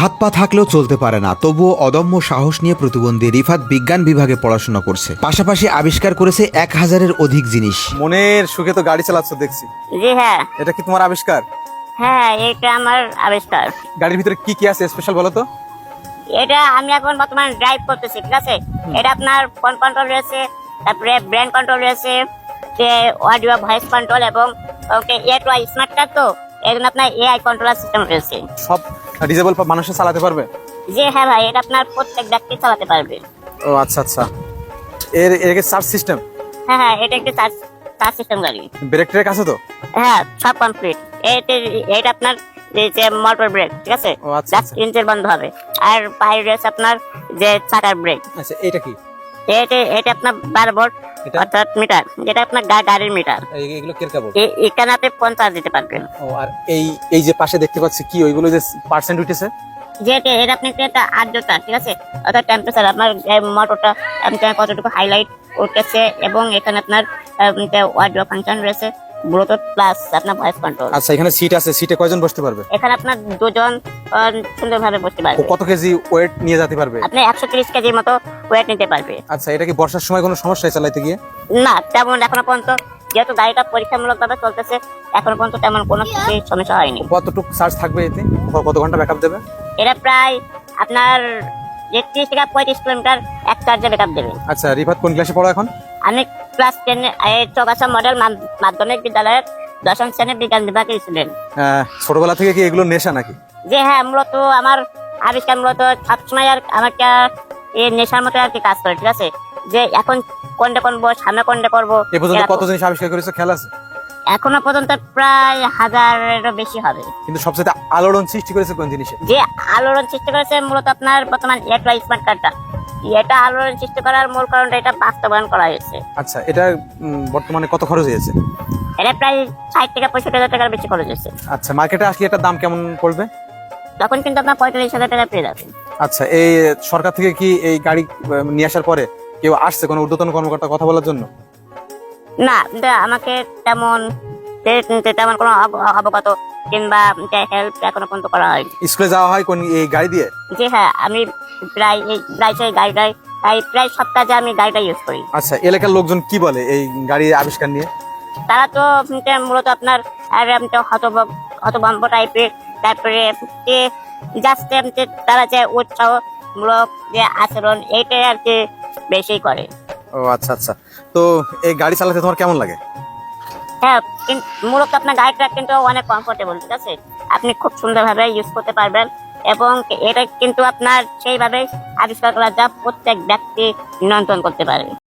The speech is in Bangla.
হাত পা থাকলেও চলতে পারে না তবুও অদম্য সাহস নিয়ে প্রতিবন্ধী রিফাত বিজ্ঞান বিভাগে পড়াশোনা করছে। পাশাপাশি আবিষ্কার করেছে এক হাজারের অধিক জিনিস। মনের সুখে তো গাড়ি চালাচ্ছ দেখছি। জি হ্যাঁ। এটা কি তোমার আবিষ্কার? হ্যাঁ এটা আমার আবিষ্কার। গাড়ির ভিতরে কি কি আছে স্পেশাল বলো তো? এটা আমি এখন বর্তমানে ড্রাইভ করতেছি ঠিক আছে? এটা আপনার ফোন কন্ট্রোল রয়েছে তারপরে ব্রেন কন্ট্রোল রয়েছে যে অডিও ভয়েস কন্ট্রোল এবং ওকে এ স্মার্ট কার্ড তো? এর জন্য আপনার এআই কন্ট্রোলার সিস্টেম রয়েছে। সব ডিজেবল মানুষে চালাতে পারবে? জি হ্যাঁ ভাই এটা আপনার প্রত্যেক ব্যক্তি চালাতে পারবে। ও আচ্ছা আচ্ছা। এর এর চার্জ সিস্টেম হ্যাঁ হ্যাঁ এটা একটি চার্জ চার্জ সিস্টেম গাড়ি। ব্রেক ট্রেক আছে তো? হ্যাঁ সব কমপ্লিট এটা এটা আপনার যে মোটর ব্রেক ঠিক আছে? ও আচ্ছা, জাস্ট আচ্ছা। ইঞ্জিন বন্ধ হবে। আর বাইরে রয়েছে আপনার যে চাকার ব্রেক আচ্ছা এটা কি? এটা এটা আপনার বার বোর্ড? অর্থাৎ মিটার যেটা আপনার গাড়ির মিটার। এগুলো কেরকা বোর্ড এখানে আপনি পঞ্চাশ দিতে পারবেন। ও আর এই এই যে পাশে দেখতে পাচ্ছি কি ওইগুলো যে পার্সেন্ট উঠেছে? যেটা এটা আপনি একটা আর্দ্রতা ঠিক আছে? অর্থাৎ টেম্পারেচার আপনার মোটরটা কতটুকু হাইলাইট করতেছে এবং এখানে আপনার ওয়ার্ড ফাংশন রয়েছে। ব্লুটুথ প্লাস আপনার ভয়েস কন্ট্রোল আচ্ছা এখানে সিট আছে সিটে কয়জন বসতে পারবে? এখানে আপনার দুজন সুন্দরভাবে বসতে পারবে। কত কেজি ওয়েট নিয়ে যেতে পারবে? আপনি একশো তিরিশ কেজির মতো ওয়েট নিতে পারবে। আচ্ছা এটা কি বর্ষার সময় কোনো সমস্যা চালাইতে গিয়ে? না তেমন এখনও পর্যন্ত যেহেতু গাড়িটা পরীক্ষামূলক ভাবে চলতেছে এখনও পর্যন্ত তেমন কোনো সমস্যা হয়নি। কতটুকু চার্জ থাকবে এতে? কত ঘণ্টা ব্যাকআপ দেবে? এটা প্রায় আপনার যে ত্রিশ থেকে পঁয়ত্রিশ কিলোমিটার এক চার্জে ব্যাকআপ দেবে। আচ্ছা রিফাত কোন ক্লাসে পড়ো এখন? আমি ক্লাস টেন চৌগাছা মডেল মাধ্যমিক বিদ্যালয়ের দশম শ্রেণির বিজ্ঞান বিভাগের স্টুডেন্ট ছোটবেলা থেকে কি এগুলো নেশা নাকি? যে হ্যাঁ মূলত আমার আবিষ্কার মূলত সবসময় আর আমাকে এই নেশার মতো আর কি কাজ করে ঠিক আছে? যে এখন কোনটা করব সামনে কোনটা করব এ পর্যন্ত। কত জিনিস আবিষ্কার করেছ খেয়াল আছে? এখনও পর্যন্ত প্রায় হাজারেরও বেশি হবে। কিন্তু সবচেয়ে আলোড়ন সৃষ্টি করেছে কোন জিনিসে? যে আলোড়ন সৃষ্টি করেছে মূলত আপনার বর্তমান এটা স্মার্ট কার্ডটা এটা আলোড়ন সৃষ্টি করার মূল কারণটা এটা বাস্তবায়ন করা হয়েছে। আচ্ছা এটা বর্তমানে কত খরচ হয়েছে? এটা প্রায় ষাট থেকে পঁয়ষট্টি হাজার টাকার বেশি খরচ হয়েছে। আচ্ছা মার্কেটে আসলে এটার দাম কেমন পড়বে? তখন কিন্তু আপনার পঁয়তাল্লিশ হাজার টাকা পেয়ে যাবেন। আচ্ছা এই সরকার থেকে কি এই গাড়ি নিয়ে আসার পরে কেউ আসছে কোনো ঊর্ধ্বতন কর্মকর্তা কথা বলার জন্য? না আমাকে তেমন তেমন কোনো অব- অবগত কিংবা হেল্প এখনও পর্যন্ত করা হয়নি। স্কুলে যাওয়া হয় কোন এই গাড়ি দিয়ে? জি হ্যাঁ আমি প্রায় এই প্রায় সেই গাড়িটাই তাই প্রায় সব কাজে আমি গাড়িটা ইউজ করি। আচ্ছা এলাকার লোকজন কি বলে এই গাড়ির আবিষ্কার নিয়ে? তারা তো মূলত আপনার হতভম্ব টাইপের তারপরে জাস্ট তারা যে উৎসাহমূলক যে আচরণ এইটাই আর কি বেশি করে। ও আচ্ছা আচ্ছা। তো এই গাড়ি চালাতে তোমার কেমন লাগে? হ্যাঁ মূলত আপনার গাড়িটা কিন্তু অনেক কমফোর্টেবল ঠিক আছে? আপনি খুব সুন্দরভাবে ইউজ করতে পারবেন এবং এটা কিন্তু আপনার সেইভাবে আবিষ্কার করা যা প্রত্যেক ব্যক্তি নিয়ন্ত্রণ করতে পারে।